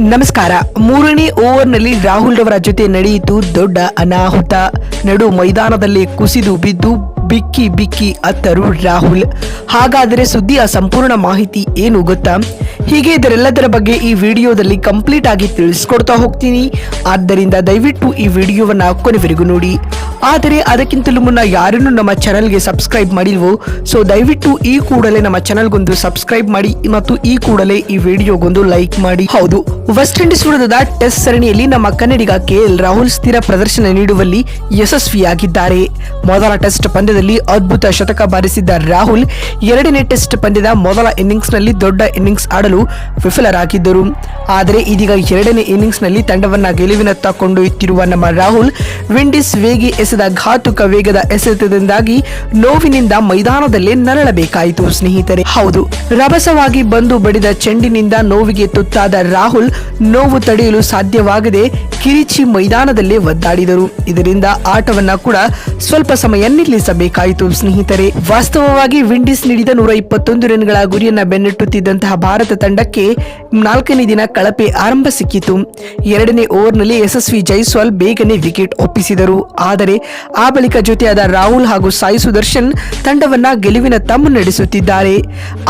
ನಮಸ್ಕಾರ. ಮೂರನೇ ಓವರ್ನಲ್ಲಿ ರಾಹುಲ್ ರವರ ಜೊತೆ ನಡೆಯಿತು ದೊಡ್ಡ ಅನಾಹುತ. ನಡು ಮೈದಾನದಲ್ಲಿ ಕುಸಿದು ಬಿದ್ದು ಬಿಕ್ಕಿ ಬಿಕ್ಕಿ ಅತ್ತರು ರಾಹುಲ್. ಹಾಗಾದರೆ ಸುದ್ದಿಯ ಸಂಪೂರ್ಣ ಮಾಹಿತಿ ಏನು ಗೊತ್ತಾ? ಹೀಗೆ ಇದರೆಲ್ಲದರ ಬಗ್ಗೆ ಈ ವಿಡಿಯೋದಲ್ಲಿ ಕಂಪ್ಲೀಟ್ ಆಗಿ ತಿಳಿಸ್ಕೊಡ್ತಾ ಹೋಗ್ತೀನಿ. ಆದ್ದರಿಂದ ದಯವಿಟ್ಟು ಈ ವಿಡಿಯೋವನ್ನ ಕೊನೆವರೆಗೂ ನೋಡಿ. ಆದರೆ ಅದಕ್ಕಿಂತಲೂ ಮುನ್ನ ಯಾರನ್ನು ನಮ್ಮ ಚಾನಲ್ಗೆ ಸಬ್ಸ್ಕ್ರೈಬ್ ಮಾಡಿಲ್ವೋ, ಸೊ ದಯವಿಟ್ಟು ಈ ಕೂಡಲೇ ನಮ್ಮ ಚಾನಲ್ಗೊಂದು ಸಬ್ಸ್ಕ್ರೈಬ್ ಮಾಡಿ ಮತ್ತು ಈ ಕೂಡಲೇ ಈ ವಿಡಿಯೋಗೊಂದು ಲೈಕ್ ಮಾಡಿ. ಹೌದು ವೆಸ್ಟ್ ಇಂಡೀಸ್ ವಿರುದ್ಧದ ಟೆಸ್ಟ್ ಸರಣಿಯಲ್ಲಿ ನಮ್ಮ ಕನ್ನಡಿಗ ಕೆಎಲ್ ರಾಹುಲ್ ಸ್ಥಿರ ಪ್ರದರ್ಶನ ನೀಡುವಲ್ಲಿ ಯಶಸ್ವಿಯಾಗಿದ್ದಾರೆ. ಮೊದಲ ಟೆಸ್ಟ್ ಪಂದ್ಯದಲ್ಲಿ ಅದ್ಭುತ ಶತಕ ಬಾರಿಸಿದ್ದ ರಾಹುಲ್, ಎರಡನೇ ಟೆಸ್ಟ್ ಪಂದ್ಯದ ಮೊದಲ ಇನ್ನಿಂಗ್ಸ್ನಲ್ಲಿ ದೊಡ್ಡ ಇನ್ನಿಂಗ್ಸ್ ಆಡಲು ವಿಫಲರಾಗಿದ್ದರು. ಆದರೆ ಇದೀಗ ಎರಡನೇ ಇನ್ನಿಂಗ್ಸ್ನಲ್ಲಿ ತಂಡವನ್ನ ಗೆಲುವಿನತ್ತ ಕೊಂಡೊಯ್ಯುತ್ತಿರುವ ನಮ್ಮ ರಾಹುಲ್, ವಿಂಡೀಸ್ ವೇಗಿ ಎಸೆದ ಘಾತುಕ ವೇಗದ ಎಸೆತದಿಂದಾಗಿ ನೋವಿನಿಂದ ಮೈದಾನದಲ್ಲೇ ನರಳಬೇಕಾಯಿತು. ಸ್ನೇಹಿತರೆ, ಹೌದು, ರಭಸವಾಗಿ ಬಂದು ಬಡಿದ ಚೆಂಡಿನಿಂದ ನೋವಿಗೆ ತುತ್ತಾದ ರಾಹುಲ್ ನೋವು ತಡೆಯಲು ಸಾಧ್ಯವಾಗದೆ ಕಿರಿಚಿ ಮೈದಾನದಲ್ಲೇ ಒದ್ದಾಡಿದರು. ಇದರಿಂದ ಆಟವನ್ನ ಕೂಡ ಸ್ವಲ್ಪ ಸಮಯ ನಿಲ್ಲಿಸಬೇಕಾಯಿತು. ಸ್ನೇಹಿತರೆ, ವಾಸ್ತವವಾಗಿ ವಿಂಡೀಸ್ ನೀಡಿದ ನೂರ ಇಪ್ಪತ್ತೊಂದು ರನ್ಗಳ ಗುರಿಯನ್ನ ಬೆನ್ನಟ್ಟುತ್ತಿದ್ದಂತಹ ಭಾರತ ತಂಡಕ್ಕೆ ನಾಲ್ಕನೇ ದಿನ ಕಳಪೆ ಆರಂಭ ಸಿಕ್ಕಿತು. ಎರಡನೇ ಓವರ್ನಲ್ಲಿ ಯಶಸ್ವಿ ಜೈಸ್ವಾಲ್ ಬೇಗನೆ ವಿಕೆಟ್ ಒಪ್ಪಿಸಿದರು. ಆದರೆ ಆ ಬಳಿಕ ಜೊತೆಯಾದ ರಾಹುಲ್ ಹಾಗೂ ಸಾಯಿ ಸುದರ್ಶನ್ ತಂಡವನ್ನ ಗೆಲುವಿನ ತಮ್ಮ ನಡೆಸುತ್ತಿದ್ದಾರೆ.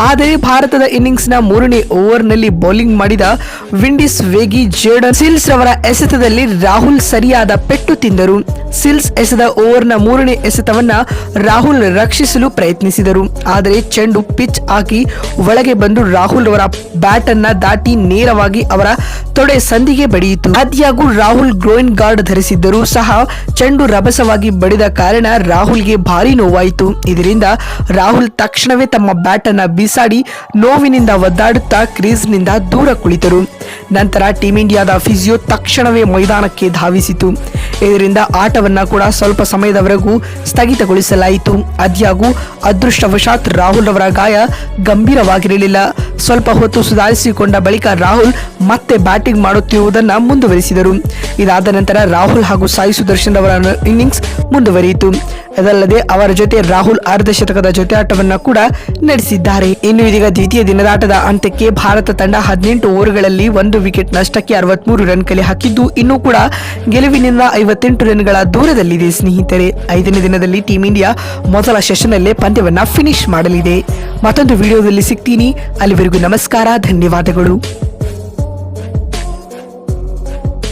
ಆದರೆ ಭಾರತದ ಇನ್ನಿಂಗ್ಸ್ನ ಮೂರನೇ ಓವರ್ನಲ್ಲಿ ಬೌಲಿಂಗ್ ಮಾಡಿದ ವಿಂಡೀಸ್ ವೇಗಿ ಜೇಡನ್ ಸಿಲ್ಸ್ ಅವರ ಎಸೆತದಲ್ಲಿ ರಾಹುಲ್ ಸರಿಯಾದ ಪೆಟ್ಟು ತಿಂದರು. ಸಿಲ್ಸ್ ಎಸೆದ ಓವರ್ನ ಮೂರನೇ ಎಸೆತವನ್ನ ರಾಹುಲ್ ರಕ್ಷಿಸಲು ಪ್ರಯತ್ನಿಸಿದರು. ಆದರೆ ಚೆಂಡು ಪಿಚ್ ಹಾಕಿ ಒಳಗೆ ಬಂದು ರಾಹುಲ್ ಅವರ ಬ್ಯಾಟ್ ಅನ್ನ ದಾಟಿ ನೇರವಾಗಿ ಅವರ ತೊಡೆ ಸಂದಿಗೆ ಬಡಿಯಿತು. ಆದ್ಯಾಗೂ ರಾಹುಲ್ ಗ್ರೋಯಿನ್ ಗಾರ್ಡ್ ಧರಿಸಿದ್ದರೂ ಸಹ ಚೆಂಡು ರಭಸವಾಗಿ ಬಡಿದ ಕಾರಣ ರಾಹುಲ್ಗೆ ಭಾರಿ ನೋವಾಯಿತು. ಇದರಿಂದ ರಾಹುಲ್ ತಕ್ಷಣವೇ ತಮ್ಮ ಬ್ಯಾಟ್ ಅನ್ನ ಬೀಸಾಡಿ ನೋವಿನಿಂದ ಒದ್ದಾಡುತ್ತಾ ಕ್ರೀಸ್ನಿಂದ ದೂರ ಕುಳಿತರು. ನಂತರ ಟೀಂ ಇಂಡಿಯಾದ ಫಿಸಿಯೋ ತಕ್ಷಣವೇ ಮೈದಾನಕ್ಕೆ ಧಾವಿಸಿತು. ಇದರಿಂದ ಆಟವನ್ನ ಕೂಡ ಸ್ವಲ್ಪ ಸಮಯದವರೆಗೂ ಸ್ಥಗಿತಗೊಳಿಸಲಾಯಿತು. ಆದ್ಯಾಗೂ ಅದೃಷ್ಟವಶಾತ್ ರಾಹುಲ್ ಅವರ ಗಾಯ ಗಂಭೀರವಾಗಿರಲಿಲ್ಲ. ಸ್ವಲ್ಪ ಹೊತ್ತು ಸುಧಾರಿಸಿಕೊಂಡ ಬಳಿಕ ರಾಹುಲ್ ಮತ್ತೆ ಬ್ಯಾಟಿಂಗ್ ಮಾಡುತ್ತಿರುವುದನ್ನು ಮುಂದುವರಿಸಿದರು. ಇದಾದ ನಂತರ ರಾಹುಲ್ ಹಾಗೂ ಸಾಯಿ ಸುದರ್ಶನ್ ಅವರ ಇನ್ನಿಂಗ್ಸ್ ಮುಂದುವರಿಯಿತು. ಅದಲ್ಲದೆ ಅವರ ಜೊತೆ ರಾಹುಲ್ ಅರ್ಧ ಶತಕದ ಜೊತೆ ಆಟವನ್ನ ಕೂಡ ನಡೆಸಿದ್ದಾರೆ. ಇನ್ನು ಇದೀಗ ದ್ವಿತೀಯ ದಿನದಾಟದ ಅಂತ್ಯಕ್ಕೆ ಭಾರತ ತಂಡ ಹದಿನೆಂಟು ಓವರ್ಗಳಲ್ಲಿ ಒಂದು ವಿಕೆಟ್ ನಷ್ಟಕ್ಕೆ ಅರವತ್ಮೂರು ರನ್ ಕಲೆ ಹಾಕಿದ್ದು, ಇನ್ನೂ ಕೂಡ ಗೆಲುವಿನಿಂದ ಐವತ್ತೆಂಟು ರನ್ಗಳ ದೂರದಲ್ಲಿದೆ ಸ್ನೇಹಿತರೆ. ಐದನೇ ದಿನದಲ್ಲಿ ಟೀಂ ಇಂಡಿಯಾ ಮೊದಲ ಸೆಷನ್ನಲ್ಲೇ ಪಂದ್ಯವನ್ನ ಫಿನಿಶ್ ಮಾಡಲಿದೆ. ಮತ್ತೊಂದು ವಿಡಿಯೋದಲ್ಲಿ ಸಿಗ್ತೀನಿ. ಅಲ್ಲಿವರೆಗೂ ನಮಸ್ಕಾರ, ಧನ್ಯವಾದಗಳು.